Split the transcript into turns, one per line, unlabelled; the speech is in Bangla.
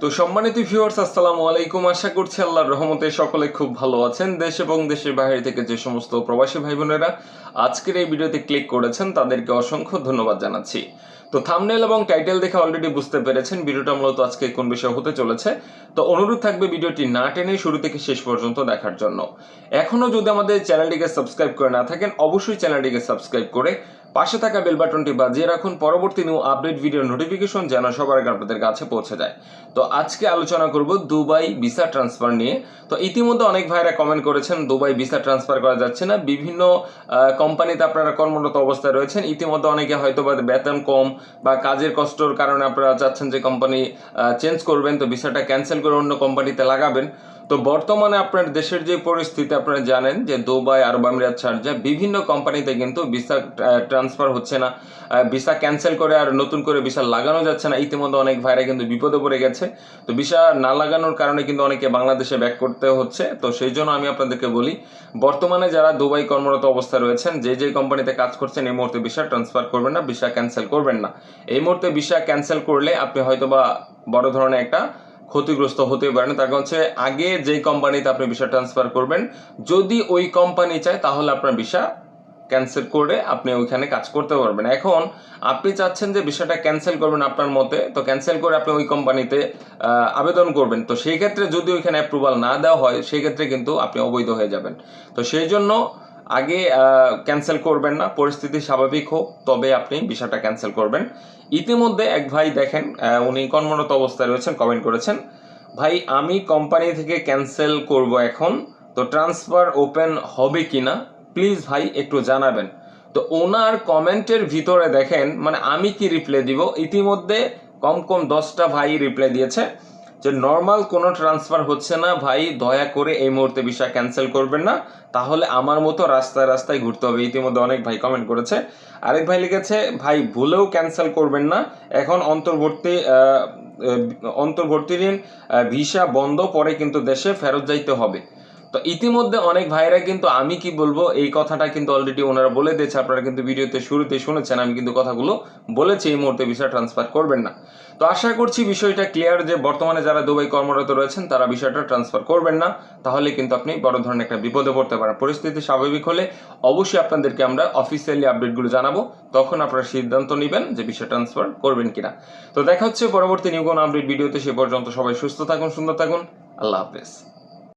তো সম্মানিত ভিউয়ার্স আসসালামু আলাইকুম। আশা করছি আল্লাহর রহমতে সকলে খুব ভালো আছেন। দেশ এবং দেশের বাইরে থেকে যে সমস্ত প্রবাসী ভাই বোনেরা আজকের এই ভিডিওতে ক্লিক করেছেন, তাদেরকে অসংখ্য ধন্যবাদ জানাচ্ছি। তো থামনেল এবং টাইটেল দেখে অলরেডি বুঝতে পেরেছেন ভিডিওটা মূলত আজকে কোন বিষয় হতে চলেছে। তো অনুরোধ থাকবে ভিডিওটি না টেনে শুরু থেকে শেষ পর্যন্ত দেখার জন্য। এখনও যদি আমাদের চ্যানেলটিকে সাবস্ক্রাইব করে না থাকেন, অবশ্যই চ্যানেলটিকে সাবস্ক্রাইব করে পাশে থাকা বেল বাটনটি বাজিয়ে রাখুন। পরবর্তী নিউ আপডেট ভিডিও নোটিফিকেশন যেন সবার আগে আপনাদের কাছে পৌঁছে যায়। তো আজকে আলোচনা করব দুবাই ভিসা ট্রান্সফার নিয়ে। তো ইতিমধ্যে অনেক ভাইরা কমেন্ট করেছেন, দুবাই ভিসা ট্রান্সফার করা যাচ্ছে না। বিভিন্ন কোম্পানিতে আপনারা কর্মরত অবস্থায় রয়েছেন। ইতিমধ্যে অনেকে হয়তো বা বেতন কম বা কাজের কষ্টর কারণে আপনারা চাচ্ছেন যে কোম্পানি চেঞ্জ করবেন। তো ভিসাটা ক্যান্সেল করে অন্য কোম্পানিতে লাগাবেন। তো বর্তমানে আপনার দেশের যে পরিস্থিতি, আপনারা জানেন যে দুবাই, আরব আমিরাত শারজা বিভিন্ন কোম্পানিতে কিন্তু ভিসা ট্রান্সফার হচ্ছে না। ভিসা ক্যান্সেল করে আর নতুন করে ভিসা লাগানো যাচ্ছে না। ইতিমধ্যে অনেক ভাইরা কিন্তু বিপদে পড়ে গেছে। তো ভিসা না লাগানোর কারণে কিন্তু অনেকে বাংলাদেশে ব্যাক করতে হচ্ছে। তো সেই জন্য আমি আপনাদেরকে বলি, বর্তমানে যারা দুবাই কর্মরত অবস্থায় রয়েছেন, যে যে কোম্পানিতে কাজ করছেন, এই মুহূর্তে ভিসা ট্রান্সফার করবেন না, ভিসা ক্যান্সেল করবেন না। এই মুহূর্তে ভিসা ক্যান্সেল করলে আপনি হয়তোবা বড় ধরনের একটা ক্ষতিগ্রস্ত হতে পারেন তার কারণ হচ্ছে, আগে যেই কোম্পানিতে আপনি ভিসা ট্রান্সফার করবেন, যদি ওই কোম্পানি চায়, তাহলে আপনার ভিসা ক্যান্সেল করে আপনি ওইখানে কাজ করতে পারবেন। এখন আপনি চাচ্ছেন যে বিষয়টা ক্যান্সেল করবেন আপনার মতে, তো ক্যান্সেল করে আপনি ওই কোম্পানিতে আবেদন করবেন। তো সেই ক্ষেত্রে যদি ওইখানে অ্যাপ্রুভাল না দেওয়া হয়, সেই ক্ষেত্রে কিন্তু আপনি অবৈধ হয়ে যাবেন। তো সেই জন্য আগে ক্যান্সেল করবেন না, পরিস্থিতি স্বাভাবিক হোক, তবে আপনি বিষয়টা ক্যান্সেল করবেন। ইতিমধ্যে এক ভাই দেখেন উনি কর্মরত অবস্থায় রয়েছেন কমেন্ট করেছেন, ভাই, আমি কোম্পানি থেকে ক্যান্সেল করব এখন, তো ট্রান্সফার ওপেন হবে কি না প্লিজ ভাই, একটু জানাবেন। তো ওনার কমেন্টের ভিতরে দেখেন মানে আমি কি রিপ্লাই দিব? ইতিমধ্যে কম কম দশটা ভাই রিপ্লাই দিয়েছে। যে নর্মাল কোনো ট্রান্সফার হচ্ছে না, ভাই, দয়া করে এই মুহূর্তে বিষয় ক্যান্সেল করবেন না। তাহলে আমার মতো রাস্তায় রাস্তায় ঘুরতে হবে। ইতিমধ্যে অনেক ভাই কমেন্ট করেছে। আরেক ভাই লিখেছে, ভাই, ভুলেও ক্যান্সেল করবেন না। এখন অন্তর্বর্তী অন্তর্বর্তীকালীন ভিসা বন্ধ, পরে কিন্তু দেশে ফেরত যাইতে হবে। তো ইতিমধ্যে অনেক ভাইরা কিন্তু আমি কি বলব, এই কথাটা কিন্তু অলরেডি ওনারা বলে দিয়েছে, আপনারা কিন্তু ভিডিওতে শুরুতে শুনেছেন, আমি কিন্তু কথাগুলো বলেছি, এই মুহূর্তে ভিসা ট্রান্সফার করবেন না। তো আশা করছি বিষয়টা ক্লিয়ার যে বর্তমানে যারা দুবাই কর্মরত রয়েছেন, তারা বিষয়টা ট্রান্সফার করবেন না, তাহলে কিন্তু আপনি বড় ধরনের একটা বিপদে পড়তে পারেন। পরিস্থিতি স্বাভাবিক হলে অবশ্যই আপনাদেরকে আমরা অফিসিয়ালি আপডেটগুলো জানাব, তখন আপনারা সিদ্ধান্ত নেবেন যে বিষয় ট্রান্সফার করবেন কিনা। তো দেখা হচ্ছে পরবর্তী নিউ কোনো আপডেট ভিডিওতে, সে পর্যন্ত সবাই সুস্থ থাকুন, সুন্দর থাকুন, আল্লাহ হাফেজ।